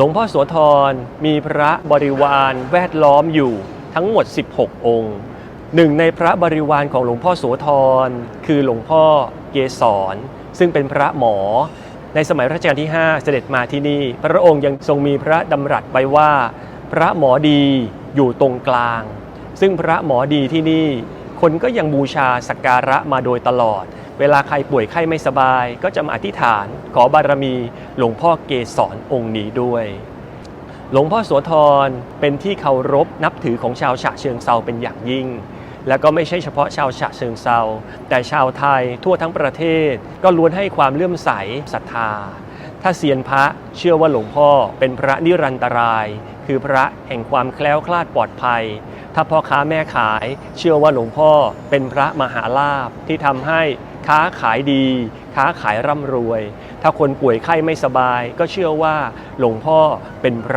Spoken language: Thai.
หลวงพ่อโสธรมีพระบริวารแวดล้อมอยู่ทั้งหมด 16 องค์หนึ่งในพระบริวารของหลวงพ่อโสธรคือหลวงพ่อเกศรซึ่งเป็นพระหมอ ในสมัยรัชกาลที่ 5 เสด็จมาที่นี่ พระองค์ยังทรงมีพระดำรัสไว้ว่า พระหมอดีอยู่ตรงกลาง ซึ่งพระหมอดีที่นี่ คนก็ยังบูชาสักการะมาโดยตลอด เวลาใครป่วยไข้ไม่สบาย ก็จะมาอธิษฐาน ขอบารมีหลวงพ่อเกศรองค์นี้ด้วย หลวงพ่อโสธรเป็นที่เคารพนับถือของชาวฉะเชิงเซาเป็นอย่างยิ่ง แล้วก็ไม่ใช่เฉพาะชาวฉะเชิงเซาแต่ชาวไทยทั่วทั้งประเทศ ก็ล้วนให้ความเลื่อมใสศรัทธา ถ้าเซียนพระเชื่อว่าหลวงพ่อเป็นพระนิรันตราย คือพระแห่งความแคล้วคลาดปลอดภัย ถ้าพ่อค้าแม่ขายเชื่อว่าหลวงพ่อเป็นพระมหาลาภที่ทำให้ค้าขายดี ค้าขายร่ำรวย ถ้าคนป่วยไข้ไม่สบายก็เชื่อว่าหลวงพ่อเป็นพระ